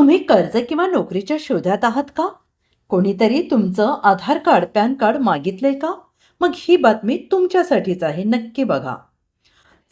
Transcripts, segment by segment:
तुम्ही कर्ज किंवा नोकरीच्या शोधात आहात का? कोणीतरी तुमचं आधार कार्ड पॅन कार्ड मागितलंय का? मग ही बातमी तुमच्यासाठीच आहे नक्की बघा.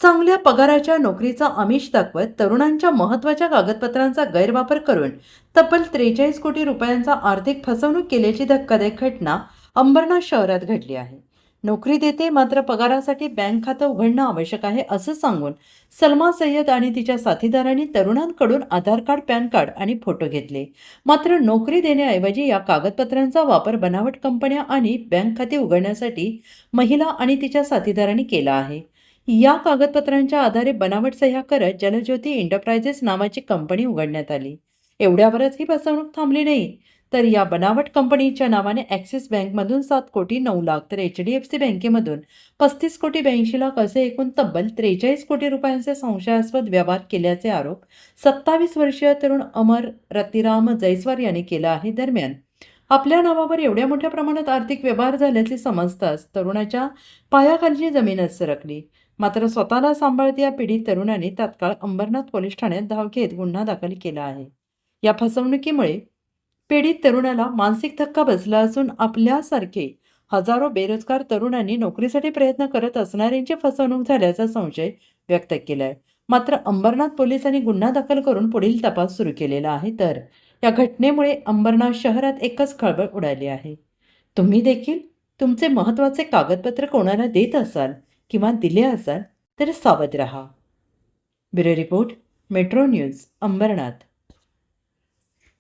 चांगल्या पगाराच्या नोकरीचा आमिष दाखवत तरुणांच्या महत्त्वाच्या कागदपत्रांचा गैरवापर करून तब्बल त्रेचाळीस कोटी रुपयांचा आर्थिक फसवणूक केल्याची धक्कादायक घटना अंबरनाथ शहरात घडली आहे. नोकरी देते मात्र पगारासाठी बँक खातं उघडणं आवश्यक आहे असं सांगून सलमा सय्यद आणि तिच्या साथीदारांनी तरुणांकडून आधार कार्ड पॅन कार्ड आणि फोटो घेतले. मात्र नोकरी देण्याऐवजी या कागदपत्रांचा वापर बनावट कंपन्या आणि बँक खाते उघडण्यासाठी महिला आणि तिच्या साथीदारांनी केला आहे. या कागदपत्रांच्या आधारे बनावट सह्या करत जलज्योती एंटरप्राइजेस नावाची कंपनी उघडण्यात आली. एवढ्यावरच ही फसवणूक थांबली नाही. तर या बनावट कंपनीच्या नावाने ॲक्सिस बँकमधून सात कोटी नऊ लाख तर एच डी एफ सी बँकेमधून पस्तीस कोटी ब्याऐंशी लाख असे एकूण तब्बल त्रेचाळीस कोटी रुपयांचे संशयास्पद व्यवहार केल्याचे आरोप सत्तावीस वर्षीय तरुण अमर रतिराम जैस्वार यांनी केला आहे दरम्यान. आपल्या नावावर एवढ्या मोठ्या प्रमाणात आर्थिक व्यवहार झाल्याचे समजताच तरुणाच्या पायाखालची जमीनच सरकली. मात्र स्वतःला सांभाळत या पीडित तरुणाने तात्काळ अंबरनाथ पोलीस ठाण्यात धाव घेत गुन्हा दाखल केला आहे. या फसवणुकीमुळे पीडित तरुणाला मानसिक धक्का बसला असून आपल्यासारखे हजारो बेरोजगार तरुणांनी नोकरीसाठी प्रयत्न करत असणाऱ्यांची फसवणूक झाल्याचा संशय व्यक्त केला आहे मात्र अंबरनाथ पोलिसांनी गुन्हा दाखल करून पुढील तपास सुरू केलेला आहे. तर या घटनेमुळे अंबरनाथ शहरात एकच खळबळ उडाली आहे. तुम्ही देखील तुमचे महत्त्वाचे कागदपत्र कोणाला देत असाल किंवा दिले असाल तर सावध रहा. Bureau report metro news Ambarnath.